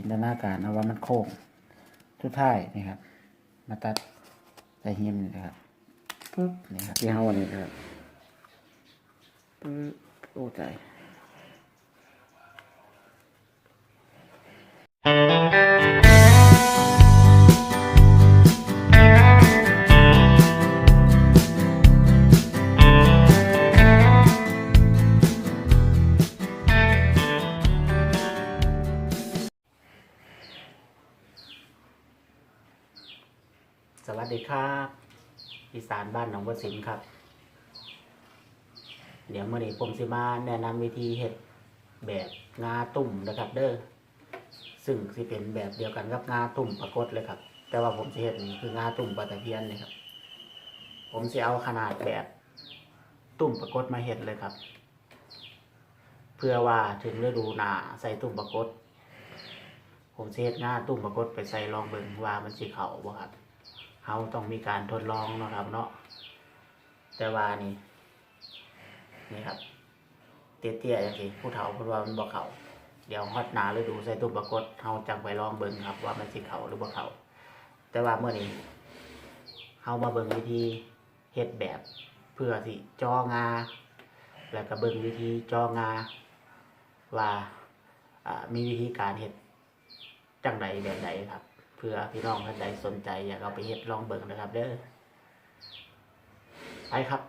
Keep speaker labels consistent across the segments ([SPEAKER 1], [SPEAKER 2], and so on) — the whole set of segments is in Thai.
[SPEAKER 1] จินตนาการเอาว่ามันโค้งทุดท้ายนี่ครับ มาตัดใส่หิมนี่นะครับปึ๊บนี่ครับที่เฮาอันนี้ครับปึ๊บโอ้ใจ สวัสดีครับอีสานบ้านหนองบัวสิงห์ครับ เดี๋ยวเมื่อนี้ผมสิมาแนะนำวิธีเห็ดแบบงาตุ่มนะครับเด้อซึ่งสิเป็นแบบเดียวกันกับงาตุ่มปรากฏเลยครับ แต่ว่าผมสิเห็ดนี่คืองาตุ่มปลาตะเพียนเลยครับ ผมสิเอาขนาดแบบตุ่มปรากฏมาเห็ดเลยครับ เพื่อว่าถึงฤดูหนาใส่ตุ่มปรากฏผมสิเฮ็ดงาตุ่มปรากฏไปใส่ลองเบิ่งว่ามันสิเขาบ่ครับ เราต้องมีการทดลองนะครับเนาะแต่ว่านี่นี่ครับ เตี้ยๆอย่างที่ผู้เฒ่าพูดว่ามันบ่เขาเดี๋ยวฮอดนาฤดูใส่ตุ่มปรากฏเราจังไปลองเบิ่งครับ ว่ามันสิเขาหรือบ่เขาแต่ว่าเมื่อนี้เฮามาเบิ่งวิธีเฮ็ดแบบเพื่อที่จองา แล้วก็เบิ่งวิธีจองา ว่ามีวิธีการเฮ็ดจังใดแบบใดครับ เพื่อพี่น้องท่านใดสนใจอยากเอาไปเฮ็ดลองเบิ่งนะครับ เด้อไปครับ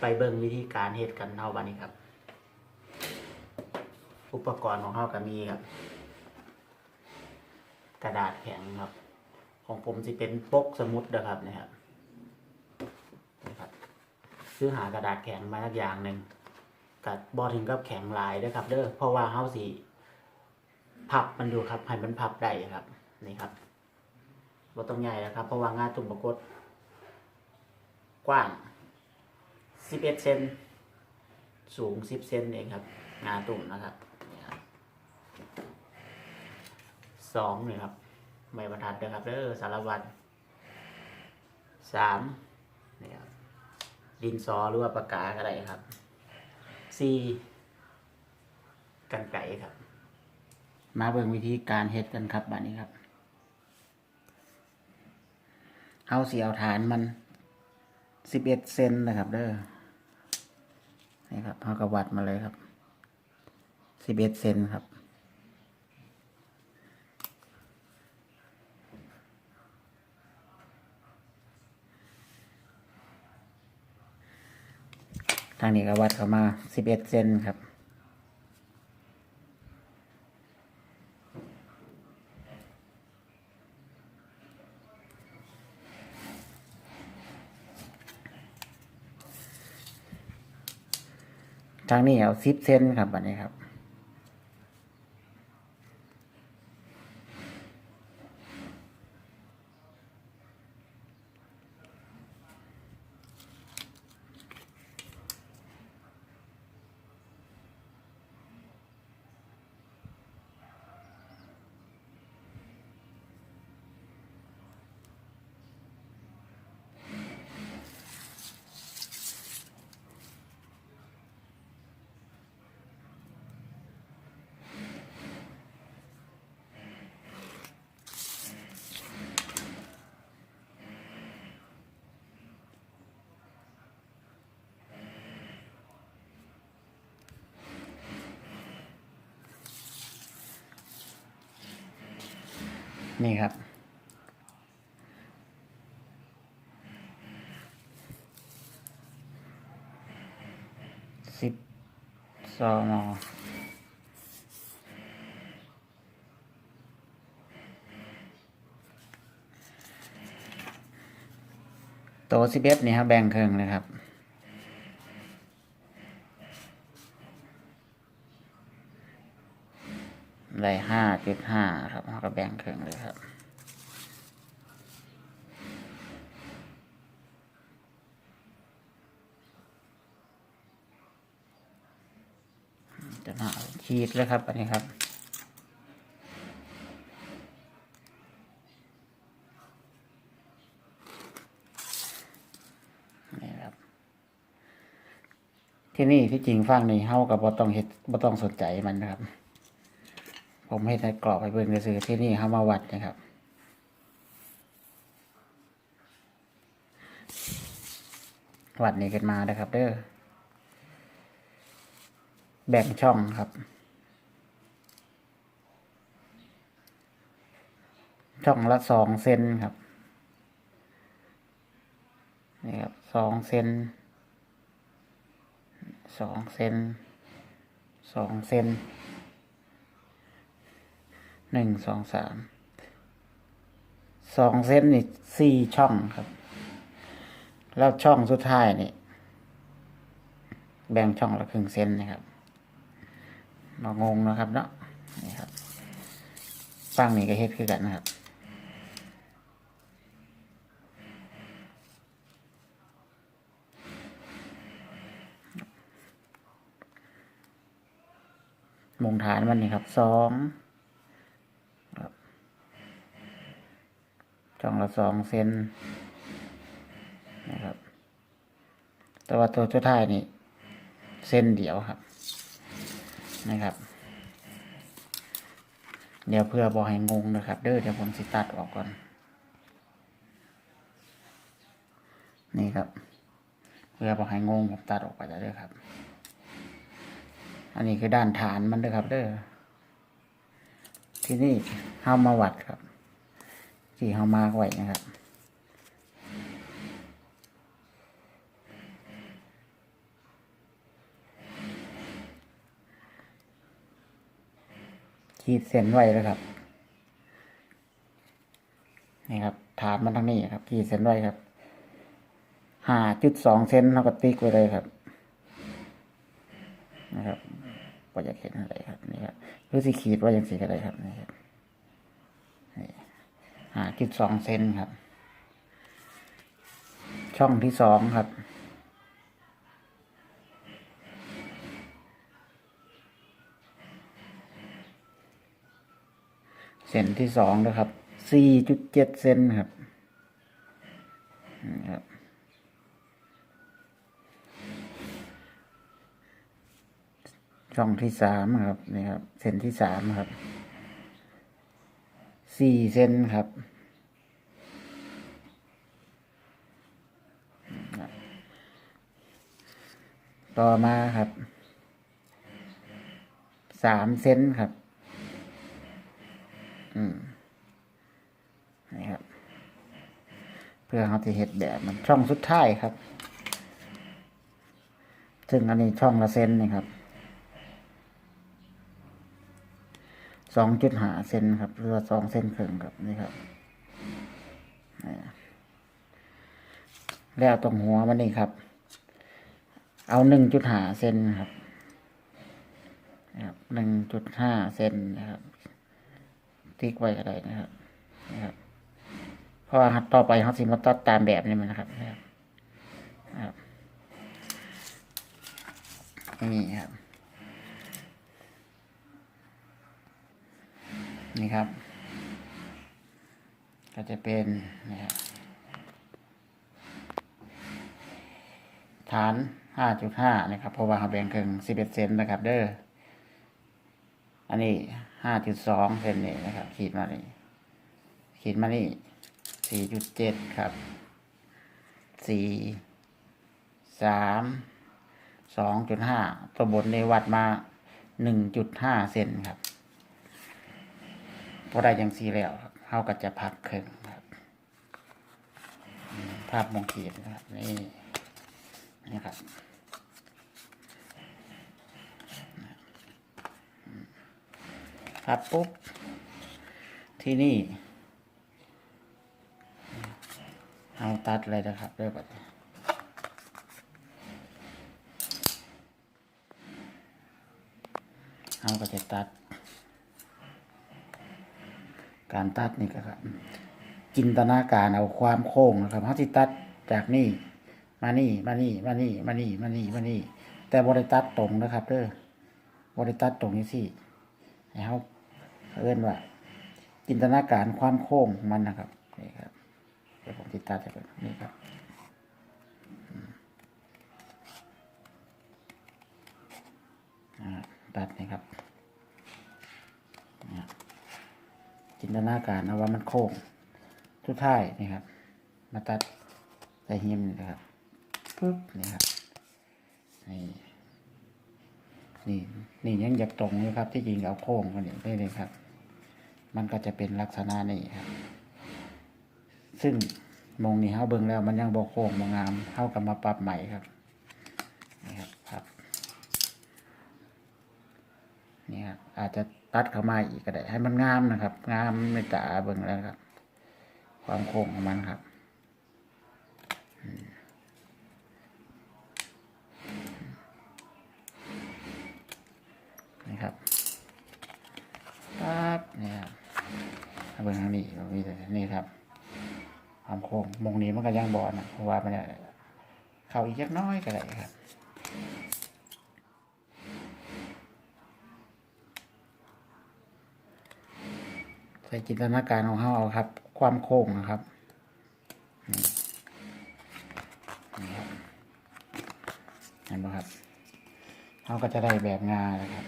[SPEAKER 1] ไปเบิ่งวิธีการเฮ็ดกันเท่าบัดนี้ครับ อุปกรณ์ของเขาก็มีครับ กระดาษแข็งครับ ของผมจะเป็นปกสมุดนะครับนะครับนะครับซื้อหากระดาษแข็งมาสักอย่างหนึ่งกับบอถึงกับแข็งลายเด้อครับ เด้อเพราะว่าเฮาสีพับมันอยู่ครับให้มันพับได้ครับ นี่ครับบ่ต้องใหญ่แล้วครับ เพราะว่างาตุ่มปรากฏกว้าง 11 เซนสูง 10 เซนเองครับ งาตุ่มนะครับสองนี่ครับไม่บรรทัดเด้อครับเด้อสารวัตรสามนี่ครับดินสอหรือว่าปากกาก็ได้ครับสี่กันไก่ครับ มาเบิ่งวิธีการเฮ็ดกันครับบัดนี้ครับ เฮาสิเอาฐานมันสิบเอ็ดเซนนะครับ เด้อนี่ครับเฮาก็วัดมาเลยครับสิบเอ็ดเซนครับทางนี้ก็วัดเข้ามาสิบเอ็ดเซนครับ ทางนี้เอาซิปเซนครับอันนี้ครับ นี่ครับ สิบสองมโตสิบเอ็ดนี่ครับ แบ่งครึ่งเลยครับ ได้ห้าจุดห้าครับเราก็แบ่งครึ่งเลยครับจะมาเอาชีดเลยครับอันนี้ครับนี่ครับ ที่นี่ที่จริงฟังนี่เฮากับบ่ต้องเฮ็ดบ่ต้องสนใจมันนะครับ ผมให้ในกรอบไปเบิ่งซื้อที่นี่เขามาวัดนะครับ วัดนี้กันมานะครับ เด้อแบ่งช่องครับ ช่องละสองเซนครับนี่ครับสองเซนสองเซนสองเซน หนึ่งสองสามสองเซนนี่สี่ช่องครับ แล้วช่องสุดท้ายนี่ แบ่งช่องละครึ่งเซนนะครับมางงนะครับเนาะนี่ครับฟังนี่ก็เฮ็ดคือกันนะครับมงฐานมันนี่ครับสองครับ ช่องละสองเซนนะครับ แต่ว่าตัวสุดท้ายนี่เส้นเดียวครับ นะครับ เดี๋ยวเพื่อบอให้งงนะครับ เด้อเดี๋ยวผมสิตัดออกก่อน นี่ครับ เพื่อบอให้งงผมตัดออกไปแล้วเด้อครับ อันนี้คือด้านฐานมันเด้อครับ เด้อที่นี่เฮามาวัดครับ ที่เฮามาไว้นะครับขีดเส้นไว้แล้วครับนี่ครับฐานมันทั้งนี้ครับ ขีดเส้นไว้ครับห้าจุดสองเซนเราก็ติ๊กไว้เลยครับ นะครับว่าจะเห็นอะไรครับนี่ครับหรือสิขีดว่าอย่างสีก็ได้ครับนี่ครับ ห้าจุดสองเซนครับ ช่องที่สองครับเส้นที่สองนะครับสี่จุดเจ็ดเซนครับนี่ครับช่องที่สามครับนี่ครับ เส้นที่สามครับ สี่เซนครับ ต่อมาครับสามเซนครับ อืมนี่ครับ เพื่อเขาจะเห็ดแบบมันช่องสุดท้ายครับ ซึ่งอันนี้ช่องละเซนนี่ครับ สองจุดหาเซนครับหรือว่าสองเซนครึ่งครับนี่ครับแล้วตรงหัวมันนี่ครับ เอาหนึ่งจุดหาเซนครับนะครับหนึ่งจุดห้าเซนนะครับติ๊กไว้ก็ได้นะครับนะครับเพราะว่าต่อไปเขาสิมาตัดตามแบบนี้มันนะครับนะครับนะครับ นี่ครับ ก็จะเป็นนะครับฐานห้าจุดห้านะครับ เพราะว่าเขาแบ่งครึ่งสิบเอ็ดเซนนะครับเด้อ อันนี้ห้าจุดสองเซนนี่นะครับ ขีดมานี่ ขีดมานี่สี่จุดเจ็ดครับสี่สามสองจุดห้าตัวบนในวัดมาหนึ่งจุดห้าเซนครับ พอได้ยังสีแล้วเขาก็จะพักครึ่งครับอืมภาพมงขีดนะครับนี่นี่ครับครับปุ๊บที่นี่เอาตัดเลยนะครับด้วยบัดนี้เอาก็จะตัด การตัดนี่ก็ครับ จินตนาการเอาความโค้งนะครับเขาที่ตัดจากนี่มานี่มานี่มานี่มานี่มานี่มานี่แต่บริตัดตรงนะครับเด้อบริตัดตรงนี้สิให้เขาเอิ้นว่า จินตนาการความโค้งของมันนะครับนี่ครับเดี๋ยวผมติดตาจะเป็นนี่ครับตัดนี่ครับเนี่ย จินตนาการเอาว่ามันโค้งทุดท้ายนี่ครับ มาตัดใส่หิมนะครับปึ๊บนี่ครับนี่นี่นี่ยังอยากตรงอยู่ครับ ที่จริงเอาโค้งกันนี่ได้เลยครับ มันก็จะเป็นลักษณะนี้ครับ ซึ่งมองนี่เฮาเบิ่งแล้ว มันยังบ่โค้งบ่งงามเฮากับมาปรับใหม่ครับนี่ครับครับนี่ครับอาจจะ ตัดเข้ามาอีกก็ได้ ให้มันงามนะครับ งามในตาเบิ่งแล้วครับ ความโค้งของมันครับนี่ครับปั๊บนี่ครับเบิ่งทางนี้เอามีแต่นี่ครับ ความโค้งมงนี้มันก็ยังบอลนะเพราะว่ามันเข้าอีกจักน้อยก็ได้ครับ ใส่จินตนาการของเขาเอาครับ ความโค้งนะครับเห็นไหมครับเขาก็จะได้แบบงานะครับ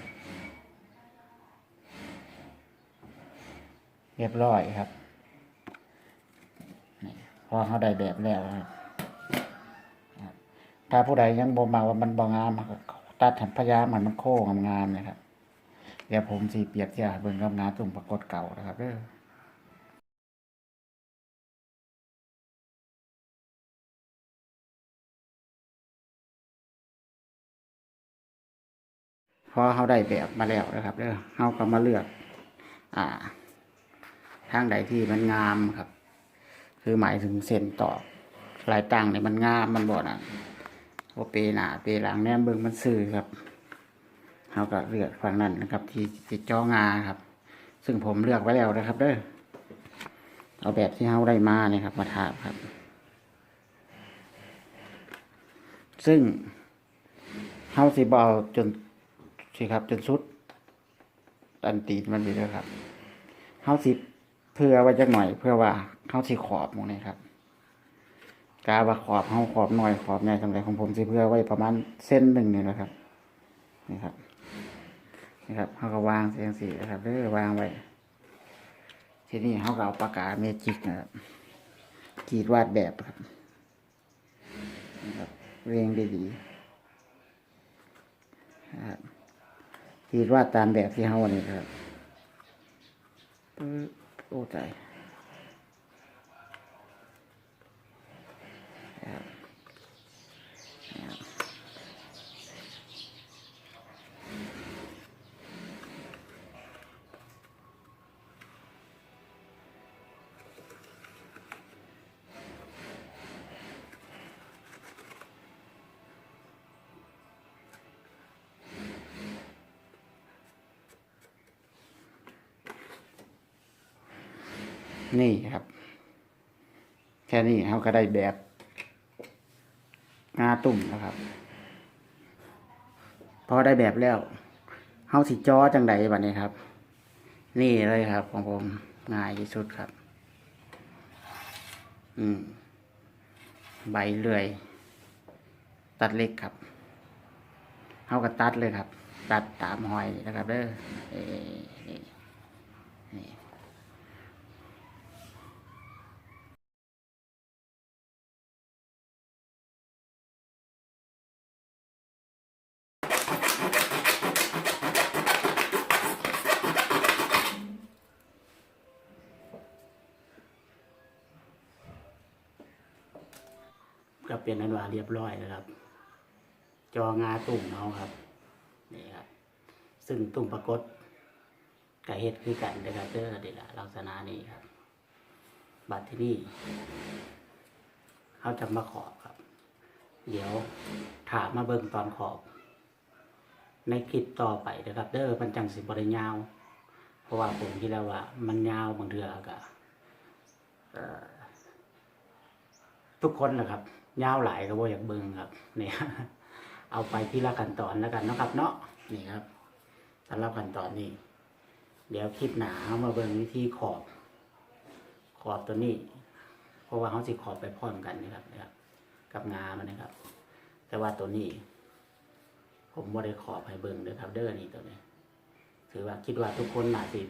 [SPEAKER 1] เรียบร้อยครับพอเขาได้แบบแล้วครับถ้าผู้ใดยังบ่มาว่ามันบ่งามตัดหันพยายามมันมันโค้งงามนะครับ ดี๋ยวผมสีเปียบเทียเบิ่งกับงาตุ่มปรากฏเก่านะครับเด้อพอเขาได้แบบมาแล้วนะครับเด้อเขาก็มาเลือก อ่า ทางใดที่มันงามครับ คือหมายถึงเส้นต่อลายต่างเนี่ยมันงามมันบ่นะโอเปหนาเปหลังแนมเบิ่งมันซื่อครับ เขาก็เลือกฝั่งนั้นนะครับ ที่ที่จ้องาครับ ซึ่งผมเลือกไว้แล้วนะครับเด้อเอาแบบที่เขาได้มาเนี่ยครับ มาทาครับ ซึ่งเขาสิบอาจนสิครับ จนสุดอันตีมันดีเลยครับเขาสิเพื่อไว้จักหน่อย เพื่อว่าเขาสิขอบหมองนี้ครับกาว่าขอบเขาขอบหน่อยขอบใหญ่สำหรับของผมสิเพื่อไว้ประมาณเส้นหนึ่งนี่นะครับนี่ครับ นี่ครับเขาก็วางเสียงสีนะครับเด้อวางไว้ทีนี้เขาก็เอาปากกาเมจิกนะครับกีดวาดแบบครับนะครับเรียงดีๆนะครับกีดวาดตามแบบที่เขาเนี่ยครับปึ๊บโอ้ใจครับ นี่ครับ แค่นี้เขาก็ได้แบบงาตุ่มนะครับ พอได้แบบแล้วเขาสิจอจังใดบัดนี้ครับ นี่เลยครับ ของผมง่ายที่สุดครับ อืม ใบเลื่อย ตัดเล็กครับเขาก็ตัดเลยครับ ตัดตามหอยนะครับเด้อเออนี่ เป็นอันว่าเรียบร้อยนะครับ จองาตุ่มเขาครับนี่ครับ ซึ่งตุ่มปรากฏกับเฮ็ดคือกันนะครับเด้อเดี๋ยวลักษณะนี้ครับ บัตรที่นี่เขาจะมาขอบครับ เดี๋ยวถามมาเบิ่งตอนขอบ ในคลิปต่อไปนะครับ เด้อมันจังสิบริยาว เพราะว่าผมคิดแล้วว่า มันยาวบางเดือก็เอ่อทุกคนนะครับ ยาวหลายก็บ่อยากเบิ่งครับเนี่ยเอาไปที่ละขั้นตอนแล้วกันนะครับ เนาะนี่ครับสำหรับขั้นตอนนี้ เดี๋ยวคลิปหนาเอามาเบิ่งวิธีขอบ ขอบตัวนี้ เพราะว่าเขาสิขอบไปพร้อมกันนะครับนะครับ กับงามันนะครับ แต่ว่าตัวนี้ ผมบ่ได้ขอบให้เบิ่งเด้อครับ เด้อนี่ตัวนี้ ถือว่าคิดว่าทุกคนน่าสิ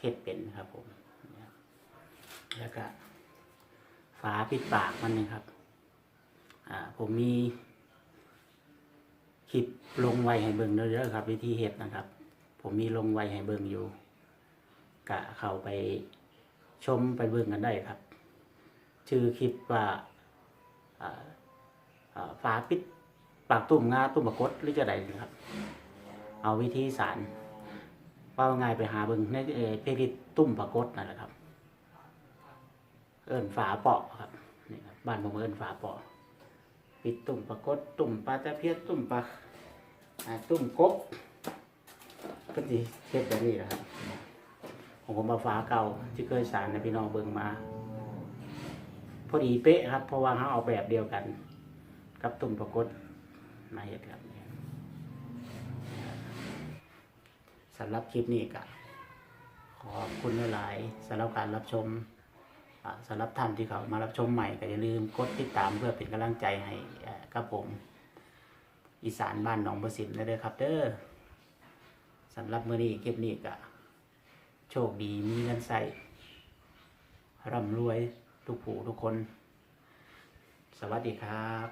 [SPEAKER 1] เฮ็ดเป็นนะครับผมแล้วก็ฝาปิดปากมันนะครับ ผมมีคลิปลงไว้ให้เบิ่งเด้อๆครับ วิธีเฮ็ดนะครับ ผมมีลงไว้ให้เบิ่งอยู่ กะเข้าไปชมไปเบิ่งกันได้ครับ ชื่อคลิปว่าอ่าอ่าฝาปิดปากตุ่มงาตุ่มปากฏหรือจะใดนะครับ เอาวิธีสารว่าง่ายไปหาเบิ่งในเอ่อเพจตุ่มปากฏนั่นแหละครับ เอิ้นฝาเปาะครับนี่ครับบ้านผมเอิ้นฝาเปาะ ปิดตุ่มปรากฏตุ่มปลาตะเพียนตุ่มปลาตุ่มกบก็ดีเฮ็ดแบบนี้แหละครับของผมมาฝาเก่าที่เคยสารในพี่น้องเบิงมา พอดีเป๊ะครับ เพราะว่าเขาเอาแบบเดียวกัน กับตุ่มปรากฏมาเฮ็ดครับสำหรับคลิปนี้ก็ขอบคุณหลายๆสำหรับการรับชม สำหรับท่านที่เขามารับชมใหม่ก็อย่าลืมกดติดตามเพื่อเป็นกำลังใจให้กับผม อีสานบ้านหนองประสิทธิ์นะเด้อครับเด้อสำหรับมื้อนี้คลิปนี้ก็โชคดีมีเงินใส่ร่ำรวยทุกผู้ทุกคน สวัสดีครับ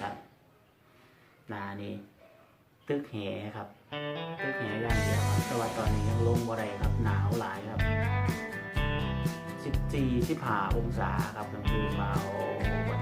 [SPEAKER 1] ครับ นานี่ตึกแหครับตึกแหอย่างเดียวครับแต่ว่าตอนนี้ยังลงบ่ได้ครับหนาวหลายครับสิบสี่สิบห้าองศาครับกลางคืนมาโอ้บ่ต้องว่า